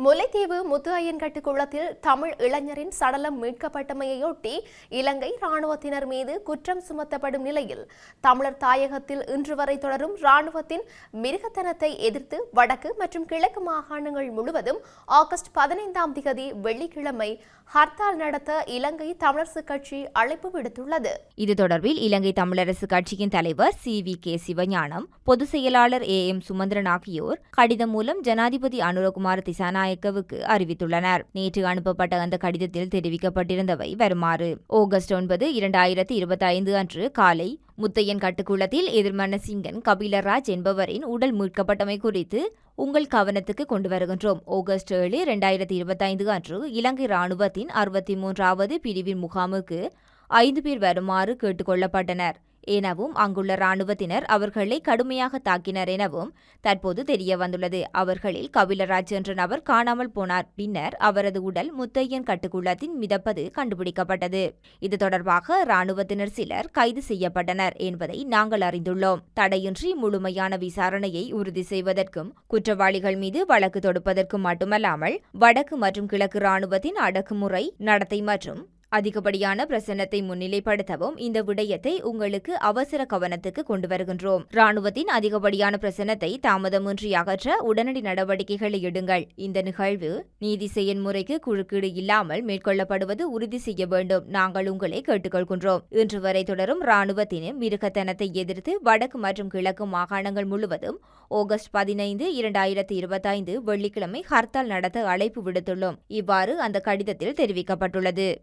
முல்லைத்தீவு முத்து ஐயன்கட்டு குளத்தில் தமிழ் இளைஞரின் சடலம் மீட்கப்பட்டமையொட்டி இலங்கை ராணுவத்தினர் மீது குற்றம் சுமத்தப்படும் நிலையில் தமிழர் தாயகத்தில் இன்று வரை தொடரும் ராணுவத்தின் மிருகத்தனத்தை எதிர்த்து வடக்கு மற்றும் கிழக்கு மாகாணங்கள் முழுவதும் ஆகஸ்ட் பதினைந்தாம் திகதி வெள்ளிக்கிழமை ஹர்த்தால் நடத்த இலங்கை தமிழரசுக் கட்சி அழைப்பு விடுத்துள்ளது. இது தொடர்பில் இலங்கை தமிழரசு கட்சியின் தலைவர் சி. வி. கே. சிவஞானம் பொதுச் செயலாளர் ஏ. எம். சுமந்திரன் ஆகியோர் கடிதம் மூலம் ஜனாதிபதி அனுரகுமார் நாயக்கவுக்கு அறிவித்துள்ளனர். நேற்று அனுப்பப்பட்ட அந்த கடிதத்தில் தெரிவிக்கப்பட்டிருந்தவை வருமாறு. ஆகஸ்ட் ஒன்பது இரண்டாயிரத்தி இருபத்தி ஐந்து அன்று காலை முத்தையன் கட்டுக்குளத்தில் எதிர்மன சிங்கன் கபிலராஜ் என்பவரின் உடல் மீட்கப்பட்டமை குறித்து உங்கள் கவனத்துக்கு கொண்டு வருகின்றோம். ஆகஸ்ட் ஏழு இரண்டாயிரத்தி இருபத்தைந்து அன்று இலங்கை ராணுவத்தின் அறுபத்தி மூன்றாவது பிரிவின் முகாமுக்கு ஐந்து பேர் வருமாறு கேட்டுக்கொள்ளப்பட்டனர் எனவும் அங்குள்ள ராணுவத்தினர் அவர்களை கடுமையாக தாக்கினர் எனவும் தற்போது தெரிய வந்துள்ளது. அவர்களில் கபிலராஜ் என்ற நபர் காணாமல் போனார். பின்னர் அவரது உடல் முத்தையன் கட்டுக்குள்ளத்தின் மிதப்பது கண்டுபிடிக்கப்பட்டது. இது தொடர்பாக ராணுவத்தினர் சிலர் கைது செய்யப்பட்டனர் என்பதை நாங்கள் அறிந்துள்ளோம். தடையின்றி முழுமையான விசாரணையை உறுதி செய்வதற்கும் குற்றவாளிகள் மீது வழக்கு தொடுப்பதற்கும் மட்டுமல்லாமல் வடக்கு மற்றும் கிழக்கு ராணுவத்தின் அடக்குமுறை நடத்தை மற்றும் அதிகப்படியான பிரசன்னத்தை முன்னிலைப்படுத்தவும் இந்த விடயத்தை உங்களுக்கு அவசர கவனத்துக்கு கொண்டு வருகின்றோம். ராணுவத்தின் அதிகப்படியான பிரசன்னத்தை தாமதமின்றி அகற்ற உடனடி நடவடிக்கைகளை எடுங்கள். இந்த நிகழ்வு நீதி செயன்முறைக்கு குறுக்கீடு இல்லாமல் மேற்கொள்ளப்படுவது உறுதி செய்ய வேண்டும். நாங்கள் உங்களை கேட்டுக்கொள்கின்றோம். இன்று வரை தொடரும் ராணுவத்தின் மிருகத்தனத்தை எதிர்த்து வடக்கு மற்றும் கிழக்கு மாகாணங்கள் முழுவதும் ஆகஸ்ட் பதினைந்து இரண்டாயிரத்தி இருபத்தைந்து வெள்ளிக்கிழமை ஹர்த்தால் நடத்த அழைப்பு விடுத்துள்ளோம். இவ்வாறு அந்த கடிதத்தில் தெரிவிக்கப்பட்டுள்ளது.